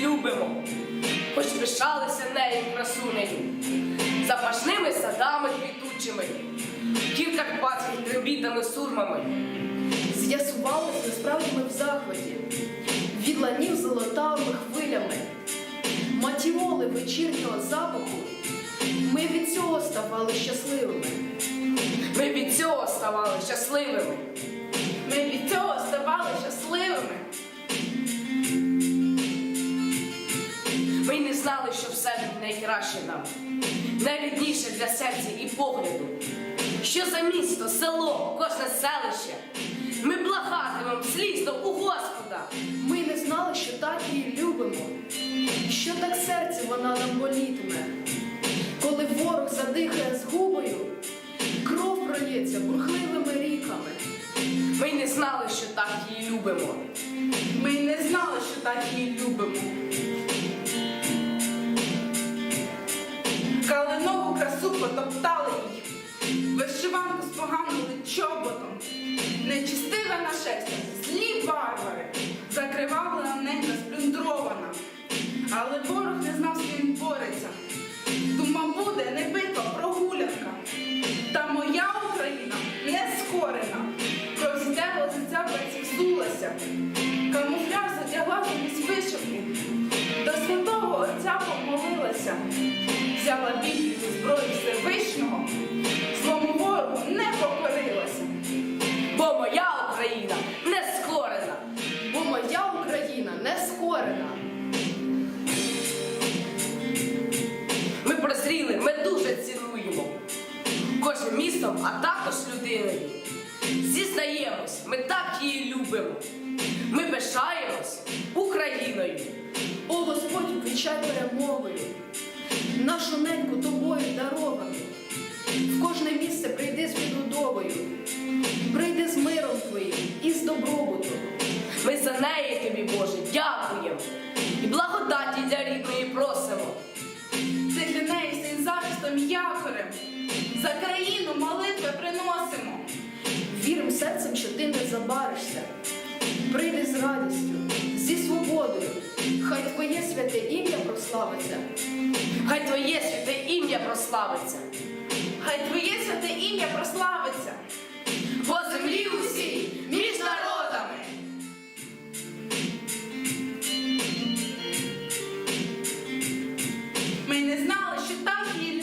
любимо, хоч пишалися нею красунею, запашними садами квітучими, карпатських трибітами сурмами. З'ясувалось, насправді ми в захваті, від ланів золотавими хвилями, матіоли вечірнього запаху. Ми від цього ставали щасливими. Ми від цього ставали щасливими. Ми від цього ставали щасливими. Ми не знали, що все найкраще нам, найрідніше для серця і погляду. Що за місто, село, кожне селище. Ми благатимемо слізно у Господа. Ми не знали, що так її любимо, що так серце вона нам болітиме. Коли ворог задихає згубою, кров пролється бурхливими ріками. Ми не знали, що так її любимо. Ми не знали, що так її любимо. Красу її, вишиванку споганили чоботом. Нечистиве нашестя, злі варвари, закривавлена ненька сплюндрована. Але ворог не знав, з ким бореться. Думав, буде небитва прогулянка. Та моя Україна не скорена. Кров з лиця зсулася. Україна не скорена. Ми прозріли, ми дуже цінуємо. Кожним містом, а також людиною. Зізнаємось, ми так її любимо. Ми пишаємось Україною. О Господь, вичай перемогою, нашу неньку тобою даровану. Дякуємо. І благодаті для рідної просимо. Для неї син захистом і якорем. За країну молитви приносимо. Вірим серцем, що ти не забаришся. Прийди з радістю, зі свободою. Хай твоє святе ім'я прославиться. Хай твоє святе ім'я прославиться. Хай твоє святе ім'я прославиться. не знала, що так її